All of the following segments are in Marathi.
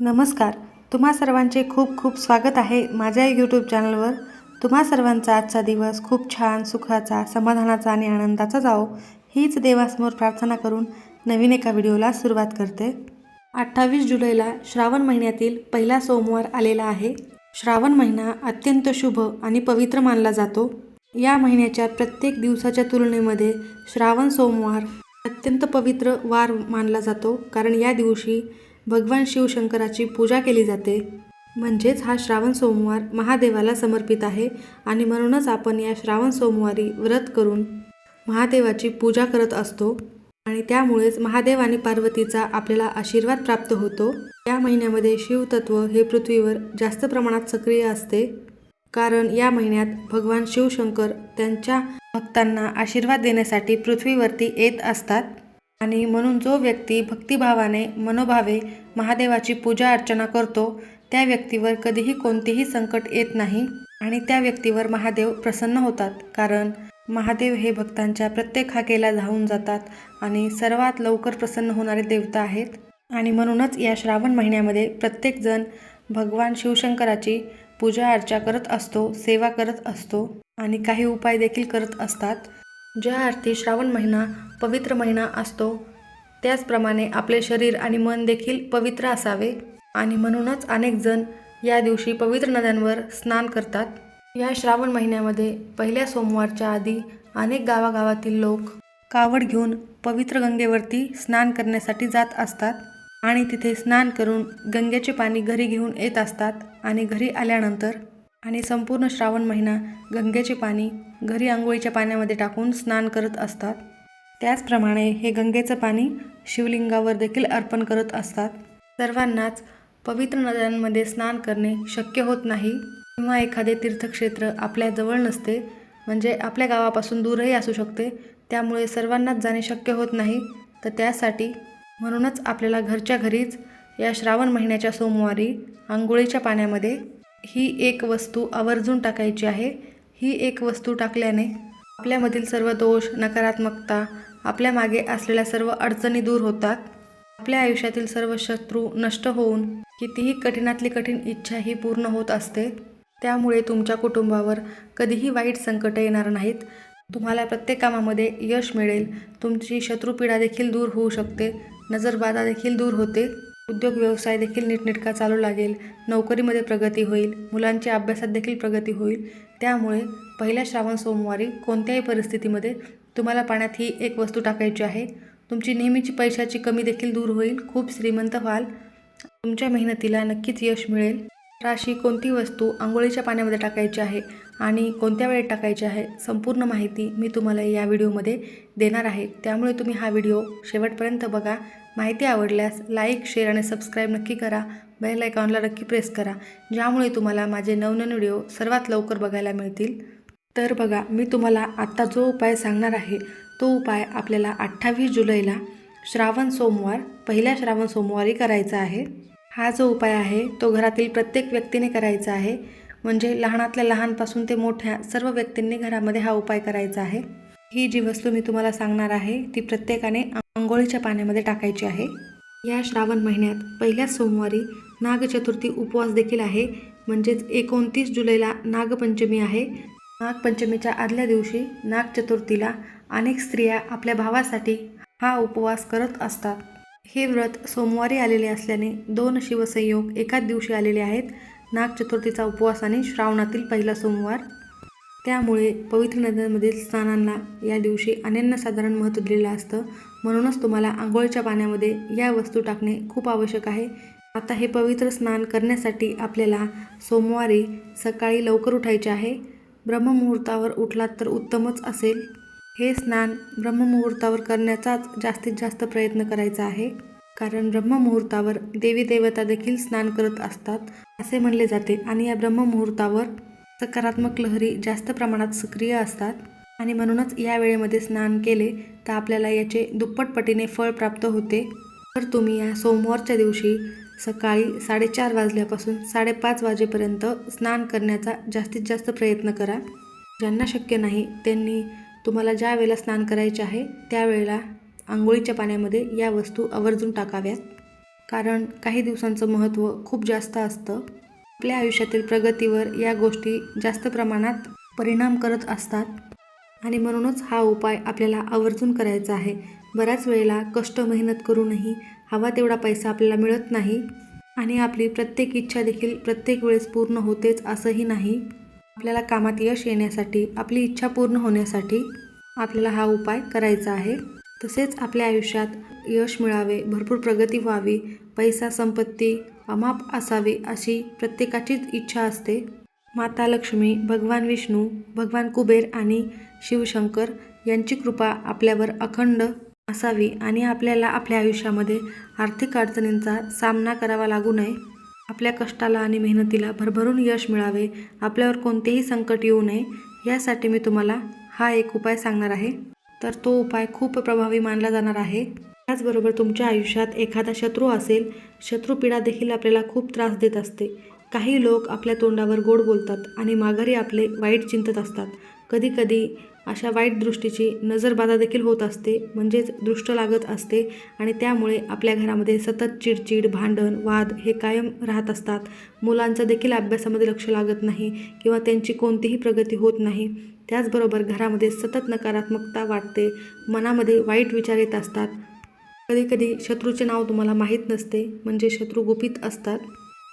नमस्कार. तुम्हा सर्वांचे खूप खूप स्वागत आहे माझ्या यूट्यूब चॅनलवर तुम्हा सर्वांचा आजचा दिवस खूप छान सुखाचा समाधानाचा आणि आनंदाचा जावो हीच देवासमोर प्रार्थना करून नवीन एका व्हिडिओला सुरुवात करते. अठ्ठावीस जुलैला श्रावण महिन्यातील पहिला सोमवार आलेला आहे. श्रावण महिना अत्यंत शुभ आणि पवित्र मानला जातो. या महिन्याच्या प्रत्येक दिवसाच्या तुलनेमध्ये श्रावण सोमवार अत्यंत पवित्र वार मानला जातो. कारण या दिवशी भगवान शिवशंकराची पूजा केली जाते. म्हणजेच हा श्रावण सोमवार महादेवाला समर्पित आहे आणि म्हणूनच आपण या श्रावण सोमवारी व्रत करून महादेवाची पूजा करत असतो आणि त्यामुळेच महादेव आणि पार्वतीचा आपल्याला आशीर्वाद प्राप्त होतो. या महिन्यामध्ये शिवतत्व हे पृथ्वीवर जास्त प्रमाणात सक्रिय असते. कारण या महिन्यात भगवान शिवशंकर त्यांच्या भक्तांना आशीर्वाद देण्यासाठी पृथ्वीवरती येत असतात. आणि म्हणून जो व्यक्ती भक्तिभावाने मनोभावे महादेवाची पूजा अर्चना करतो त्या व्यक्तीवर कधीही कोणतेही संकट येत नाही आणि त्या व्यक्तीवर महादेव प्रसन्न होतात. कारण महादेव हे भक्तांच्या प्रत्येक हाकेला धावून जातात आणि सर्वात लवकर प्रसन्न होणारे देवता आहेत. आणि म्हणूनच या श्रावण महिन्यामध्ये प्रत्येकजण भगवान शिवशंकराची पूजा अर्चा करत असतो सेवा करत असतो आणि काही उपाय देखील करत असतात. ज्या अर्थी श्रावण महिना पवित्र महिना असतो त्याचप्रमाणे आपले शरीर आणि मन देखील पवित्र असावे. आणि म्हणूनच अनेक जण या दिवशी पवित्र नद्यांवर स्नान करतात. या श्रावण महिन्यामध्ये पहिल्या सोमवारच्या आधी अनेक गावागावातील लोक कावड घेऊन पवित्र गंगेवरती स्नान करण्यासाठी जात असतात. आणि तिथे स्नान करून गंगेचे पाणी घरी घेऊन येत असतात. आणि घरी आल्यानंतर आणि संपूर्ण श्रावण महिना गंगेचे पाणी घरी आंघोळीच्या पाण्यामध्ये टाकून स्नान करत असतात. त्याचप्रमाणे हे गंगेचं पाणी शिवलिंगावर देखील अर्पण करत असतात. सर्वांनाच पवित्र नद्यांमध्ये स्नान करणे शक्य होत नाही. किंवा एखादे तीर्थक्षेत्र आपल्या जवळ नसते म्हणजे आपल्या गावापासून दूरही असू शकते त्यामुळे सर्वांनाच जाणे शक्य होत नाही. तर त्यासाठी म्हणूनच आपल्याला घरच्या घरीच या श्रावण महिन्याच्या सोमवारी आंघोळीच्या पाण्यामध्ये ही एक वस्तू आवर्जून टाकायची आहे. ही एक वस्तू टाकल्याने आपल्यामधील सर्व दोष नकारात्मकता आपल्या मागे असलेल्या सर्व अडचणी दूर होतात. आपल्या आयुष्यातील सर्व शत्रू नष्ट होऊन कितीही कठीणातली कठीण इच्छा ही पूर्ण होत असते. त्यामुळे तुमच्या कुटुंबावर कधीही वाईट संकट येणार नाहीत. तुम्हाला प्रत्येक कामामध्ये यश मिळेल. तुमची शत्रुपीडा देखील दूर होऊ शकते. नजरबाधा देखील दूर होते. उद्योग व्यवसाय देखील नीटनेटका चालू लागेल नोकरीमध्ये प्रगती होईल मुलांच्या अभ्यासात देखील प्रगती होईल. त्यामुळे पहिल्या श्रावण सोमवारी कोणत्याही परिस्थितीमध्ये तुम्हाला पाण्यात ही एक वस्तू टाकायची आहे. तुमची नेहमीची पैशाची कमी देखील दूर होईल. खूप श्रीमंत व्हाल. तुमच्या मेहनतीला नक्कीच यश मिळेल. राशी कोणती वस्तू आंघोळीच्या पाण्यामध्ये टाकायची आहे आणि कोणत्या वेळेत टाकायची आहे संपूर्ण माहिती मी तुम्हाला या व्हिडिओमध्ये देणार आहे. त्यामुळे तुम्ही हा व्हिडिओ शेवटपर्यंत बघा. माहिती आवडल्यास लाईक शेअर आणि सबस्क्राईब नक्की करा. बेल आयकॉनला नक्की प्रेस करा ज्यामुळे तुम्हाला माझे नवनवीन व्हिडिओ सर्वात लवकर बघायला मिळतील. तर बघा मी तुम्हाला आत्ता जो उपाय सांगणार आहे तो उपाय आपल्याला अठ्ठावीस जुलैला श्रावण सोमवार पहिल्या श्रावण सोमवारी करायचा आहे. हा जो उपाय आहे तो घरातील प्रत्येक व्यक्तीने करायचा आहे. म्हणजे लहानातल्या लहानपासून ते मोठ्या सर्व व्यक्तींनी घरामध्ये हा उपाय करायचा आहे. ही जी वस्तू मी तुम्हाला सांगणार आहे ती प्रत्येकाने आंघोळीच्या पाण्यामध्ये टाकायची आहे. या श्रावण महिन्यात पहिल्या सोमवारी नागचतुर्थी उपवास देखील आहे. म्हणजेच एकोणतीस जुलैला नागपंचमी आहे. नागपंचमीच्या आदल्या दिवशी नागचतुर्थीला अनेक स्त्रिया आपल्या भावासाठी हा उपवास करत असतात. हे व्रत सोमवारी आलेले असल्याने दोन शिवसंयोग एकाच दिवशी आलेले आहेत. नागचतुर्थीचा उपवास आणि श्रावणातील पहिला सोमवार. त्यामुळे पवित्र नद्यांमधील स्नानांना या दिवशी अनन्यसाधारण महत्त्व दिलेलं असतं. म्हणूनच तुम्हाला आंघोळीच्या पाण्यामध्ये या वस्तू टाकणे खूप आवश्यक आहे. आता हे पवित्र स्नान करण्यासाठी आपल्याला सोमवारी सकाळी लवकर उठायचे आहे. ब्रह्ममुहूर्तावर उठलात तर उत्तमच असेल. हे स्नान ब्रह्ममुहूर्तावर करण्याचाच जास्तीत जास्त प्रयत्न करायचा आहे. कारण ब्रह्ममुहूर्तावर देवी देवता देखील स्नान करत असतात असे म्हणले जाते. आणि या ब्रह्ममुहूर्तावर सकारात्मक लहरी जास्त प्रमाणात सक्रिय असतात आणि म्हणूनच या वेळेमध्ये स्नान केले तर आपल्याला याचे दुप्पट पटीने फळ प्राप्त होते. तर तुम्ही या सोमवारच्या दिवशी सकाळी साडेचार वाजल्यापासून साडेपाच वाजेपर्यंत स्नान करण्याचा जास्तीत जास्त प्रयत्न करा. ज्यांना शक्य नाही त्यांनी तुम्हाला ज्या वेळेला स्नान करायचे आहे त्यावेळेला आंघोळीच्या पाण्यामध्ये या वस्तू आवर्जून टाकाव्यात. कारण काही दिवसांचं महत्त्व खूप जास्त असतं. आपल्या आयुष्यातील प्रगतीवर या गोष्टी जास्त प्रमाणात परिणाम करत असतात. आणि म्हणूनच हा उपाय आपल्याला आवर्जून करायचा आहे. बऱ्याच वेळेला कष्ट मेहनत करूनही हवा तेवढा पैसा आपल्याला मिळत नाही. आणि आपली प्रत्येक इच्छा देखील प्रत्येक वेळेस पूर्ण होतेच असंही नाही. आपल्याला कामात यश येण्यासाठी आपली इच्छा पूर्ण होण्यासाठी आपल्याला हा उपाय करायचा आहे. तसेच आपल्या आयुष्यात यश मिळावे भरपूर प्रगती व्हावी पैसा संपत्ती अमाप असावी अशी प्रत्येकाचीच इच्छा असते. माता लक्ष्मी भगवान विष्णू भगवान कुबेर आणि शिवशंकर यांची कृपा आपल्यावर अखंड असावी आणि आपल्याला आपल्या आयुष्यामध्ये आर्थिक अडचणींचा सामना करावा लागू नये. आपल्या कष्टाला आणि मेहनतीला भरभरून यश मिळावे आपल्यावर कोणतेही संकट येऊ नये यासाठी मी तुम्हाला हा एक उपाय सांगणार आहे. तर तो उपाय खूप प्रभावी मानला जाणार आहे. त्याचबरोबर तुमच्या आयुष्यात एखादा शत्रू असेल शत्रूपीडा देखील आपल्याला खूप त्रास देत असते. काही लोक आपल्या तोंडावर गोड बोलतात आणि माघारी आपले वाईट चिंतत असतात. कधीकधी अशा वाईट दृष्टीची नजरबाधा देखील होत असते म्हणजेच दृष्ट लागत असते आणि त्यामुळे आपल्या घरामध्ये सतत चिडचिड भांडण वाद हे कायम राहत असतात. मुलांचं देखील अभ्यासामध्ये लक्ष लागत नाही किंवा त्यांची कोणतीही प्रगती होत नाही. त्याचबरोबर घरामध्ये सतत नकारात्मकता वाटते मनामध्ये वाईट विचार येत असतात. कधीकधी शत्रूचे नाव तुम्हाला माहीत नसते म्हणजे शत्रू गुपित असतात.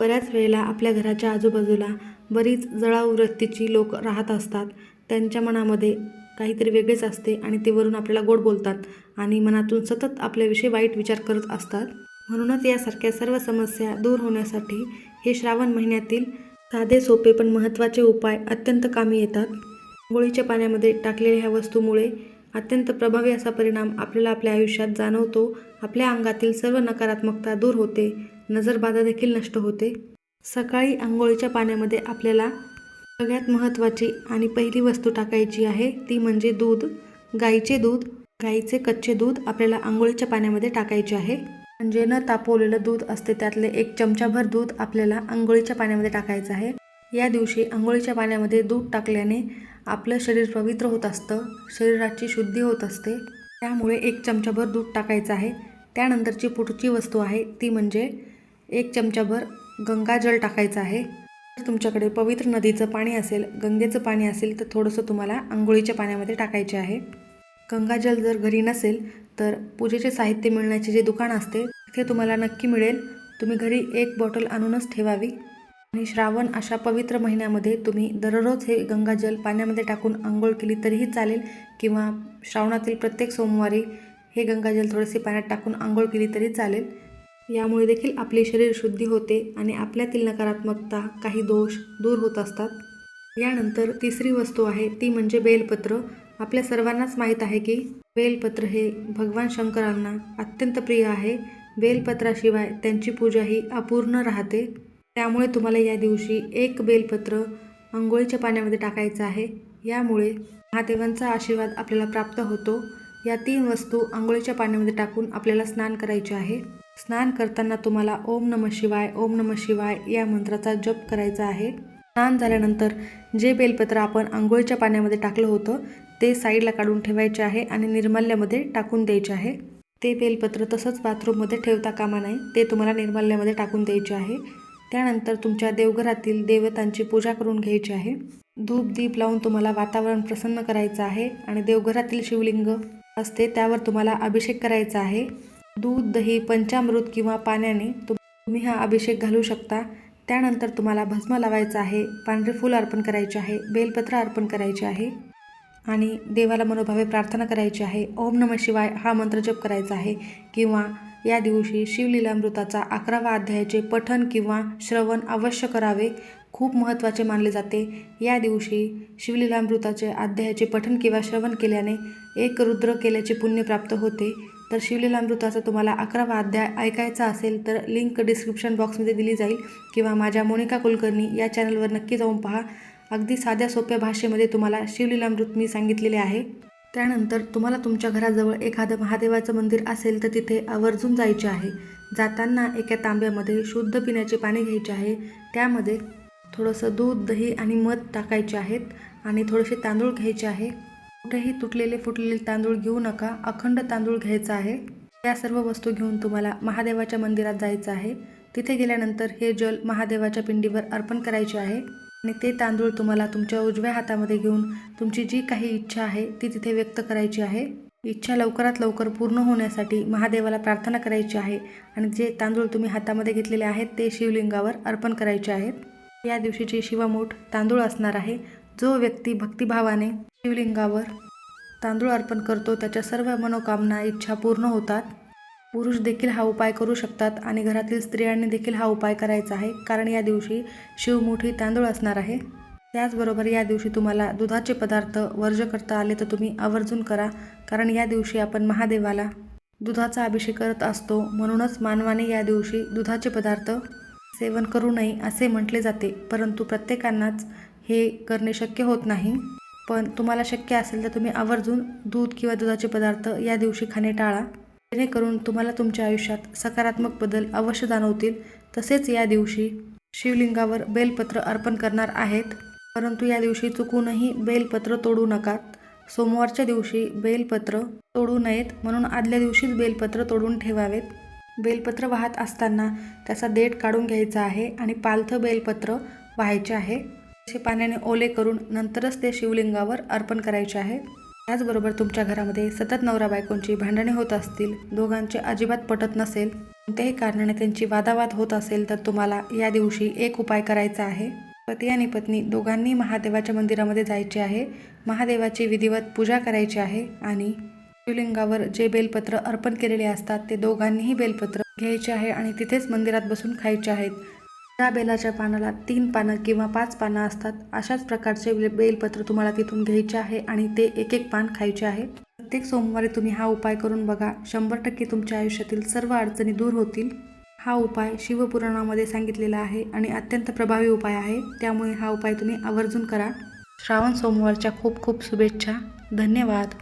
बऱ्याच वेळेला आपल्या घराच्या आजूबाजूला बरीच जळाऊ वृत्तीची लोक राहत असतात. त्यांच्या मनामध्ये काहीतरी वेगळेच असते आणि ते वरून आपल्याला गोड बोलतात आणि मनातून सतत आपल्याविषयी वाईट विचार करत असतात. म्हणूनच यासारख्या सर्व समस्या दूर होण्यासाठी हे श्रावण महिन्यातील साधे सोपे पण महत्त्वाचे उपाय अत्यंत कामी येतात. गोळीच्या पाण्यामध्ये टाकलेल्या ह्या वस्तूमुळे अत्यंत प्रभावी असा परिणाम आपल्याला आपल्या आयुष्यात जाणवतो. आपल्या अंगातील सर्व नकारात्मकता दूर होते. नजरबाधा देखील नष्ट होते. सकाळी आंघोळीच्या पाण्यामध्ये आपल्याला सगळ्यात महत्त्वाची आणि पहिली वस्तू टाकायची आहे ती म्हणजे दूध. गाईचे दूध गाईचे कच्चे दूध आपल्याला आंघोळीच्या पाण्यामध्ये टाकायचे आहे. म्हणजे न तापवलेलं दूध असते त्यातले एक चमचाभर दूध आपल्याला आंघोळीच्या पाण्यामध्ये टाकायचं आहे. या दिवशी आंघोळीच्या पाण्यामध्ये दूध टाकल्याने आपलं शरीर पवित्र होत असतं शरीराची शुद्धी होत असते. त्यामुळे एक चमचाभर दूध टाकायचं आहे. त्यानंतरची पुढची वस्तू आहे ती म्हणजे एक चमचाभर गंगाजल टाकायचं आहे. जर तुमच्याकडे पवित्र नदीचं पाणी असेल गंगेचं पाणी असेल तर थोडंसं तुम्हाला आंघोळीच्या पाण्यामध्ये टाकायचे आहे. गंगाजल जर घरी नसेल तर पूजेचे साहित्य मिळण्याचे जे दुकान असते तिथे तुम्हाला नक्की मिळेल. तुम्ही घरी एक बॉटल आणूनच ठेवावी. आणि श्रावण अशा पवित्र महिन्यामध्ये तुम्ही दररोज हे गंगाजल पाण्यामध्ये टाकून आंघोळ केली तरीही चालेल किंवा श्रावणातील प्रत्येक सोमवारी हे गंगाजल थोडेसे पाण्यात टाकून आंघोळ केली तरी चालेल. यामुळे देखील आपले शरीर शुद्धी होते आणि आपल्यातील नकारात्मकता काही दोष दूर होत असतात. यानंतर तिसरी वस्तू आहे ती म्हणजे बेलपत्र. आपल्या सर्वांनाच माहीत आहे की बेलपत्र हे भगवान शंकरांना अत्यंत प्रिय आहे. बेलपत्राशिवाय त्यांची पूजा ही अपूर्ण राहते. त्यामुळे तुम्हाला या दिवशी एक बेलपत्र आंघोळीच्या पाण्यामध्ये टाकायचं आहे. यामुळे महादेवांचा आशीर्वाद आपल्याला प्राप्त होतो. या तीन वस्तू आंघोळीच्या पाण्यामध्ये टाकून आपल्याला स्नान करायचे आहे. स्नान करताना तुम्हाला ओम नम शिवाय ओम नम शिवाय या मंत्राचा जप करायचा आहे. स्नान झाल्यानंतर जे बेलपत्र आपण आंघोळीच्या पाण्यामध्ये टाकलं होतं ते साईडला काढून ठेवायचे आहे आणि निर्माल्यामध्ये टाकून द्यायचे आहे. ते बेलपत्र तसंच बाथरूममध्ये ठेवता कामा नये ते तुम्हाला निर्माल्यामध्ये टाकून द्यायचे आहे. त्यानंतर तुमच्या देवघरातील देवतांची पूजा करून घ्यायची आहे. धूप दीप लावून तुम्हाला वातावरण प्रसन्न करायचं आहे आणि देवघरातील शिवलिंग असते त्यावर तुम्हाला अभिषेक करायचा आहे. दूध दही पंचामृत किंवा पाण्याने तुम्ही हा अभिषेक घालू शकता. त्यानंतर तुम्हाला भस्म लावायचं आहे पांढरे फूल अर्पण करायचे आहे बेलपत्र अर्पण करायचे आहे आणि देवाला मनोभावे प्रार्थना करायची आहे. ओम नम शिवाय हा मंत्र जप करायचा आहे किंवा या दिवशी शिवलीलामृताचा अकरावा अध्यायाचे पठन किंवा श्रवण अवश्य करावे खूप महत्त्वाचे मानले जाते. या दिवशी शिवलीलामृताचे अध्यायाचे पठन किंवा श्रवण केल्याने एक रुद्र केल्याचे पुण्य प्राप्त होते. तर शिवलीलामृताचा तुम्हाला अकरावा अध्याय ऐकायचा असेल तर लिंक डिस्क्रिप्शन बॉक्समध्ये दिली जाईल किंवा माझ्या मोनिका कुलकर्णी या चॅनलवर नक्की जाऊन पहा. अगदी साध्या सोप्या भाषेमध्ये तुम्हाला शिवलीलामृत मी सांगितलेले आहे. त्यानंतर तुम्हाला तुमच्या घराजवळ एखादं महादेवाचं मंदिर असेल तर तिथे आवर्जून जायचे आहे. जाताना एका तांब्यामध्ये शुद्ध पिण्याचे पाणी घ्यायचे आहे. त्यामध्ये थोडंसं दूध दही आणि मध टाकायचे आहेत आणि थोडेसे तांदूळ घ्यायचे आहे. कुठेही तुटलेले फुटलेले तांदूळ घेऊ नका. अखंड तांदूळ घ्यायचा आहे. या सर्व वस्तू घेऊन तुम्हाला महादेवाच्या मंदिरात जायचं आहे. तिथे गेल्यानंतर हे जल महादेवाच्या पिंडीवर अर्पण करायचे आहे. आणि ते तांदूळ तुम्हाला तुमच्या उजव्या हातामध्ये घेऊन तुमची जी काही इच्छा आहे ती तिथे व्यक्त करायची आहे. इच्छा लवकरात लवकर पूर्ण होण्यासाठी महादेवाला प्रार्थना करायची आहे आणि जे तांदूळ तुम्ही हातामध्ये घेतलेले आहेत ते शिवलिंगावर अर्पण करायचे आहेत. या दिवशीची शिवमूठ तांदूळ असणार आहे. जो व्यक्ती भक्तिभावाने शिवलिंगावर तांदूळ अर्पण करतो त्याच्या सर्व मनोकामना इच्छा पूर्ण होतात. पुरुष देखील हा उपाय करू शकतात आणि घरातील स्त्रियांनी देखील हा उपाय करायचा आहे. कारण या दिवशी शिवमुठी तांदूळ असणार आहे. त्याचबरोबर या दिवशी तुम्हाला दुधाचे पदार्थ वर्ज करता आले तर तुम्ही आवर्जून करा. कारण या दिवशी आपण महादेवाला दुधाचा अभिषेक करत असतो. म्हणूनच मानवाने या दिवशी दुधाचे पदार्थ सेवन करू नये असे म्हटले जाते. परंतु प्रत्येकांनाच हे करणे शक्य होत नाही. पण तुम्हाला शक्य असेल तर तुम्ही आवर्जून दूध किंवा दुधाचे पदार्थ या दिवशी खाणे टाळा. जेणेकरून तुम्हाला तुमच्या आयुष्यात सकारात्मक बदल अवश्य जाणवतील. तसेच या दिवशी शिवलिंगावर बेलपत्र अर्पण करणार आहेत. परंतु या दिवशी चुकूनही बेलपत्र तोडू नका. सोमवारच्या दिवशी बेलपत्र तोडू नयेत म्हणून आदल्या दिवशीच बेलपत्र तोडून ठेवावेत. बेलपत्र वाहत असताना त्याचा देठ काढून घ्यायचा आहे आणि पालथं बेलपत्र वाहायचे आहे. असे पाण्याने ओले करून नंतरच ते शिवलिंगावर अर्पण करायचे आहे. त्याचबरोबर तुमच्या घरामध्ये सतत नवरा बायकोंची भांडणे होत असतील दोघांचे अजिबात पटत नसेल कोणत्याही कारणाने त्यांची वादावाद होत असेल तर तुम्हाला या दिवशी एक उपाय करायचा आहे. पती आणि पत्नी दोघांनी महादेवाच्या मंदिरामध्ये जायचे आहे. महादेवाची विधिवत पूजा करायची आहे आणि शिवलिंगावर जे बेलपत्र अर्पण केलेले असतात ते दोघांनीही बेलपत्र घ्यायचे आहे आणि तिथेच मंदिरात बसून खायचे आहेत. त्या बेलाच्या पानाला तीन पानं किंवा पाच पानं असतात अशाच प्रकारचे बेलपत्र तुम्हाला तिथून घ्यायचे आहे आणि ते एक एक पान खायचे आहे. प्रत्येक सोमवारी तुम्ही हा उपाय करून बघा. शंभर टक्के तुमच्या आयुष्यातील सर्व अडचणी दूर होतील. हा उपाय शिवपुराणामध्ये सांगितलेला आहे आणि अत्यंत प्रभावी उपाय आहे. त्यामुळे हा उपाय तुम्ही आवर्जून करा. श्रावण सोमवारच्या खूप खूप शुभेच्छा. धन्यवाद.